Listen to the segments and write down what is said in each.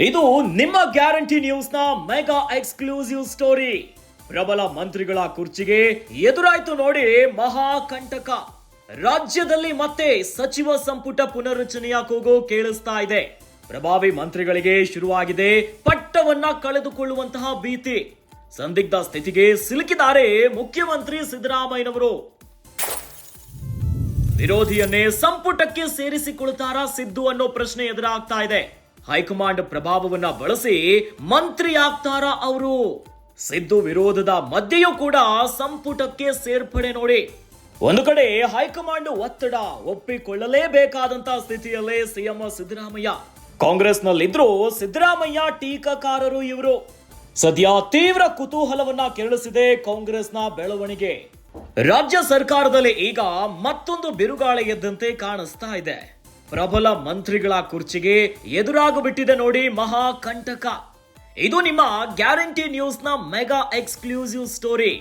ಇದು ನಿಮ್ಮ ಗ್ಯಾರಂಟಿ ನ್ಯೂಸ್ನ ಮೆಗಾ ಎಕ್ಸ್ಕ್ಲೂಸಿವ್ ಸ್ಟೋರಿ. ಪ್ರಬಲ ಮಂತ್ರಿಗಳ ಕುರ್ಚಿಗೆ ಎದುರಾಯ್ತು ನೋಡಿ ಮಹಾಕಂಟಕ. ರಾಜ್ಯದಲ್ಲಿ ಮತ್ತೆ ಸಚಿವ ಸಂಪುಟ ಪುನರ್ರಚನೆಯ ಕೂಗು ಕೇಳಿಸ್ತಾ ಇದೆ. ಪ್ರಭಾವಿ ಮಂತ್ರಿಗಳಿಗೆ ಶುರುವಾಗಿದೆ ಪಟ್ಟವನ್ನ ಕಳೆದುಕೊಳ್ಳುವಂತಹ ಭೀತಿ. ಸಂದಿಗ್ಧ ಸ್ಥಿತಿಗೆ ಸಿಲುಕಿದ್ದಾರೆ ಮುಖ್ಯಮಂತ್ರಿ ಸಿದ್ದರಾಮಯ್ಯನವರು. ವಿರೋಧಿಯನ್ನೇ ಸಂಪುಟಕ್ಕೆ ಸೇರಿಸಿಕೊಳ್ತಾರಾ ಸಿದ್ದು ಅನ್ನೋ ಪ್ರಶ್ನೆ ಎದುರಾಗ್ತಾ ಇದೆ. ಹೈಕಮಾಂಡ್ ಪ್ರಭಾವವನ್ನ ಬಳಸಿ ಮಂತ್ರಿ ಆಗ್ತಾರಾ ಅವರು? ಸಿದ್ದು ವಿರೋಧದ ಮಧ್ಯೆಯೂ ಕೂಡ ಸಂಪುಟಕ್ಕೆ ಸೇರ್ಪಡೆ ನೋಡಿ. ಒಂದು ಕಡೆ ಹೈಕಮಾಂಡ್ ಒತ್ತಡ ಒಪ್ಪಿಕೊಳ್ಳಲೇಬೇಕಾದಂತ ಸ್ಥಿತಿಯಲ್ಲೇ ಸಿಎಂ ಸಿದ್ದರಾಮಯ್ಯ. ಕಾಂಗ್ರೆಸ್ನಲ್ಲಿದ್ರು ಸಿದ್ದರಾಮಯ್ಯ ಟೀಕಾಕಾರರು ಇವರು. ಸದ್ಯ ತೀವ್ರ ಕುತೂಹಲವನ್ನ ಕೆರಳಿಸಿದೆ ಕಾಂಗ್ರೆಸ್ನ ಬೆಳವಣಿಗೆ. ರಾಜ್ಯ ಸರ್ಕಾರದಲ್ಲಿ ಈಗ ಮತ್ತೊಂದು ಬಿರುಗಾಳಿ ಎದ್ದಂತೆ ಕಾಣಿಸ್ತಾ ಇದೆ. ಪ್ರಬಲ ಮಂತ್ರಿಗಳ ಕುರ್ಚಿಗೆ ಎದುರಾಗಿಬಿಟ್ಟಿದೆ ನೋಡಿ ಮಹಾಕಂಟಕ. ಇದು ನಿಮ್ಮ ಗ್ಯಾರಂಟಿ ನ್ಯೂಸ್ನ ಮೆಗಾ ಎಕ್ಸ್ಕ್ಲೂಸಿವ್ ಸ್ಟೋರಿ.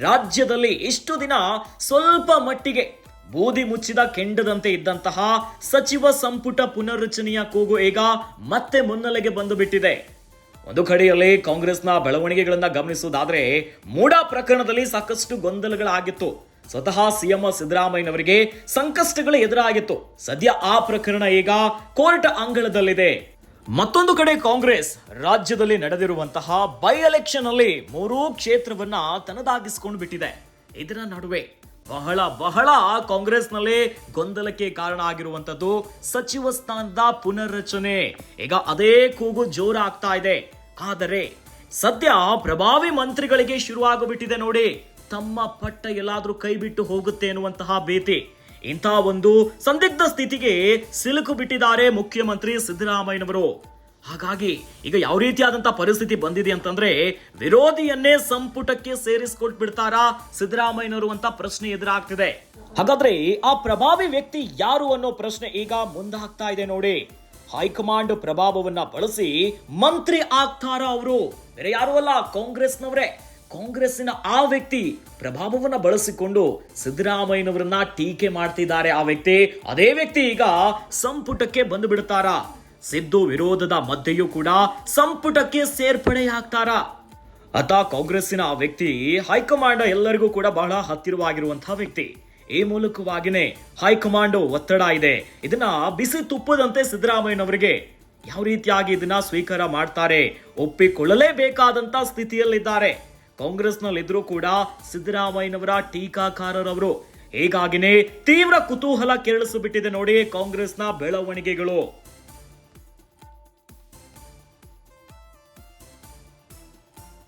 ರಾಜ್ಯದಲ್ಲಿ ಇಷ್ಟು ದಿನ ಸ್ವಲ್ಪ ಮಟ್ಟಿಗೆ ಬೂದಿ ಮುಚ್ಚಿದ ಕೆಂಡದಂತೆ ಇದ್ದಂತಹ ಸಚಿವ ಸಂಪುಟ ಪುನರ್ರಚನೆಯ ಕೂಗು ಈಗ ಮತ್ತೆ ಮುನ್ನೆಲೆಗೆ ಬಂದು ಬಿಟ್ಟಿದೆ ಒಂದು ಕಡೆಯಲ್ಲಿ ಕಾಂಗ್ರೆಸ್ನ ಬೆಳವಣಿಗೆಗಳನ್ನು ಗಮನಿಸುವುದಾದರೆ ಮೂಡಾ ಪ್ರಕರಣದಲ್ಲಿ ಸಾಕಷ್ಟು ಗೊಂದಲಗಳಾಗಿತ್ತು. ಸ್ವತಃ ಸಿಎಂ ಸಿದ್ದರಾಮಯ್ಯನವರಿಗೆ ಸಂಕಷ್ಟಗಳು ಎದುರಾಗಿತ್ತು. ಸದ್ಯ ಆ ಪ್ರಕರಣ ಈಗ ಕೋರ್ಟ್ ಅಂಗಳದಲ್ಲಿದೆ. ಮತ್ತೊಂದು ಕಡೆ ಕಾಂಗ್ರೆಸ್ ರಾಜ್ಯದಲ್ಲಿ ನಡೆದಿರುವಂತಹ ಬೈ ಎಲೆಕ್ಷನ್ ಅಲ್ಲಿ ಮೂರೂ ಕ್ಷೇತ್ರವನ್ನ ತನ್ನದಾಗಿಸಿಕೊಂಡು ಬಿಟ್ಟಿದೆ. ಇದರ ನಡುವೆ ಬಹಳ ಬಹಳ ಕಾಂಗ್ರೆಸ್ನಲ್ಲಿ ಗೊಂದಲಕ್ಕೆ ಕಾರಣ ಆಗಿರುವಂತದ್ದು ಸಚಿವ ಸ್ಥಾನದ ಪುನರ್ರಚನೆ. ಈಗ ಅದೇ ಕೂಗು ಜೋರಾಗ್ತಾ ಇದೆ. ಆದರೆ ಸದ್ಯ ಪ್ರಭಾವಿ ಮಂತ್ರಿಗಳಿಗೆ ಶುರುವಾಗಬಿಟ್ಟಿದೆ ನೋಡಿ. ತಮ್ಮ ಪಟ್ಟ ಎಲ್ಲಾದರೂ ಕೈ ಬಿಟ್ಟು ಹೋಗುತ್ತೆ ಎನ್ನುವಂತಹ ಭೀತಿ. ಇಂಥ ಒಂದು ಸಂದಿಗ್ಧ ಸ್ಥಿತಿಗೆ ಸಿಲುಕು ಬಿಟ್ಟಿದ್ದಾರೆ ಮುಖ್ಯಮಂತ್ರಿ ಸಿದ್ದರಾಮಯ್ಯನವರು. ಹಾಗಾಗಿ ಈಗ ಯಾವ ರೀತಿಯಾದಂತಹ ಪರಿಸ್ಥಿತಿ ಬಂದಿದೆ ಅಂತಂದ್ರೆ ವಿರೋಧಿಯನ್ನೇ ಸಂಪುಟಕ್ಕೆ ಸೇರಿಸ್ಕೊಟ್ಬಿಡ್ತಾರಾ ಸಿದ್ದರಾಮಯ್ಯನವರು ಅಂತ ಪ್ರಶ್ನೆ ಎದುರಾಗ್ತಿದೆ. ಹಾಗಾದ್ರೆ ಆ ಪ್ರಭಾವಿ ವ್ಯಕ್ತಿ ಯಾರು ಅನ್ನೋ ಪ್ರಶ್ನೆ ಈಗ ಮುಂದಾಗ್ತಾ ಇದೆ ನೋಡಿ. ಹೈಕಮಾಂಡ್ ಪ್ರಭಾವವನ್ನ ಬಳಸಿ ಮಂತ್ರಿ ಆಗ್ತಾರಾ ಅವರು? ಬೇರೆ ಯಾರು ಅಲ್ಲ, ಕಾಂಗ್ರೆಸ್ನವರೇ. ಕಾಂಗ್ರೆಸ್ಸಿನ ಆ ವ್ಯಕ್ತಿ ಪ್ರಭಾವವನ್ನು ಬಳಸಿಕೊಂಡು ಸಿದ್ದರಾಮಯ್ಯನವರನ್ನ ಟೀಕೆ ಮಾಡ್ತಿದ್ದಾರೆ ಆ ವ್ಯಕ್ತಿ. ಅದೇ ವ್ಯಕ್ತಿ ಈಗ ಸಂಪುಟಕ್ಕೆ ಬಂದು ಬಿಡ್ತಾರ ಸಿದ್ದು ವಿರೋಧದ ಮಧ್ಯೆಯೂ ಕೂಡ ಸಂಪುಟಕ್ಕೆ ಸೇರ್ಪಡೆಯಾಗ್ತಾರ ಅತ ಕಾಂಗ್ರೆಸ್ಸಿನ ಆ ವ್ಯಕ್ತಿ ಹೈಕಮಾಂಡ್ ಎಲ್ಲರಿಗೂ ಕೂಡ ಬಹಳ ಹತ್ತಿರವಾಗಿರುವಂತಹ ವ್ಯಕ್ತಿ. ಈ ಮೂಲಕವಾಗಿನೇ ಹೈಕಮಾಂಡ್ ಒತ್ತಡ ಇದೆ. ಇದನ್ನ ಬಿಸಿ ತುಪ್ಪದಂತೆ ಸಿದ್ದರಾಮಯ್ಯನವರಿಗೆ ಯಾವ ರೀತಿಯಾಗಿ ಇದನ್ನ ಸ್ವೀಕಾರ ಮಾಡ್ತಾರೆ ಒಪ್ಪಿಕೊಳ್ಳಲೇಬೇಕಾದಂತ ಸ್ಥಿತಿಯಲ್ಲಿದ್ದಾರೆ. ಕಾಂಗ್ರೆಸ್ನಲ್ಲಿದ್ರೂ ಕೂಡ ಸಿದ್ದರಾಮಯ್ಯನವರ ಟೀಕಾಕಾರರವರು. ಹೀಗಾಗಿನೇ ತೀವ್ರ ಕುತೂಹಲ ಕೆರಳಿಸಿಬಿಟ್ಟಿದೆ ನೋಡಿ ಕಾಂಗ್ರೆಸ್ನ ಬೆಳವಣಿಗೆಗಳು.